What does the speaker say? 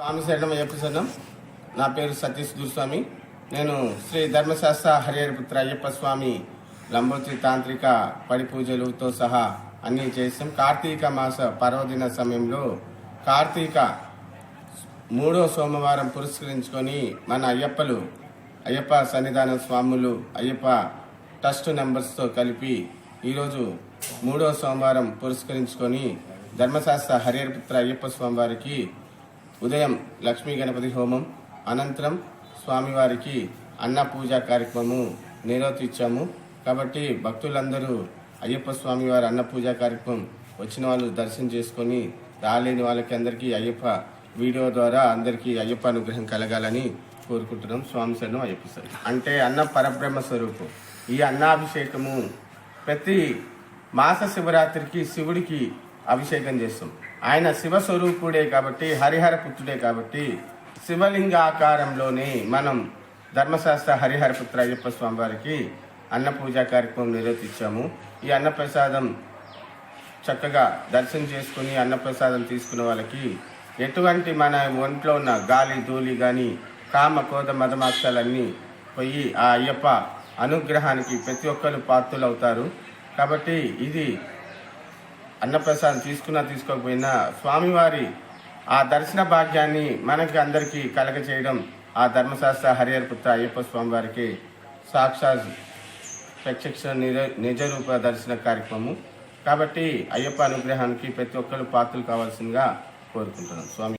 స్వామి శరణం అయ్యప్ప శరణం నా పేరు సతీష్ గురుస్వామి. నేను శ్రీ ధర్మశాస్త్ర హరిహరపుత్ర అయ్యప్ప స్వామి లంబోత్రి తాంత్రిక పడిపూజలుతో సహా అన్నీ చేసాం కార్తీక మాస పర్వదిన సమయంలో కార్తీక మూడో సోమవారం పురస్కరించుకొని మన అయ్యప్పలు అయ్యప్ప సన్నిధాన స్వాములు అయ్యప్ప ట్రస్ట్ నెంబర్స్తో కలిపి ఈరోజు మూడో సోమవారం పురస్కరించుకొని ధర్మశాస్త్ర హరిహరపుత్ర అయ్యప్ప స్వామివారికి ఉదయం లక్ష్మీ గణపతి హోమం అనంతరం స్వామివారికి అన్న పూజ కార్యక్రమము నిర్వర్తించాము కాబట్టి భక్తులందరూ అయ్యప్ప స్వామివారి అన్న పూజ కార్యక్రమం వచ్చిన వాళ్ళు దర్శనం చేసుకొని రాలేని వాళ్ళకి అందరికీ అయ్యప్ప వీడియో ద్వారా అందరికీ అయ్యప్ప అనుగ్రహం కలగాలని కోరుకుంటున్నాం. స్వామి శరణం అయ్యప్ప శరణం అంటే అన్న పరబ్రహ్మ స్వరూపం. ఈ అన్నాభిషేకము ప్రతి మాస శివరాత్రికి శివుడికి అభిషేకం చేస్తాం ఆయన శివస్వరూపుడే కాబట్టి హరిహర పుత్రుడే కాబట్టి శివలింగ ఆకారంలోనే మనం ధర్మశాస్త్ర హరిహరపుత్ర అయ్యప్ప స్వామి వారికి అన్నపూజా కార్యక్రమం నిర్వర్తించాము ఈ అన్నప్రసాదం చక్కగా దర్శనం చేసుకుని అన్నప్రసాదం తీసుకున్న వాళ్ళకి ఎటువంటి మన ఒంట్లో ఉన్న గాలి ధూళి కానీ కామ కోద మదమాక్షాలన్నీ పోయి ఆ అయ్యప్ప అనుగ్రహానికి ప్రతి ఒక్కరు పాత్రులు అవుతారు. కాబట్టి ఇది అన్నప్రసాదం తీసుకున్నా తీసుకోకపోయినా స్వామివారి ఆ దర్శన భాగ్యాన్ని మనకి అందరికీ కలగ చేయడం ఆ ధర్మశాస్త్ర హరిహర పుత్ర అయ్యప్ప స్వామివారికి సాక్షాత్ ప్రత్యక్ష నిజ నిజ దర్శన కార్యక్రమం కాబట్టి అయ్యప్ప అనుగ్రహానికి ప్రతి ఒక్కరు పాత్రలు కావాల్సిందిగా కోరుకుంటున్నాం. స్వామి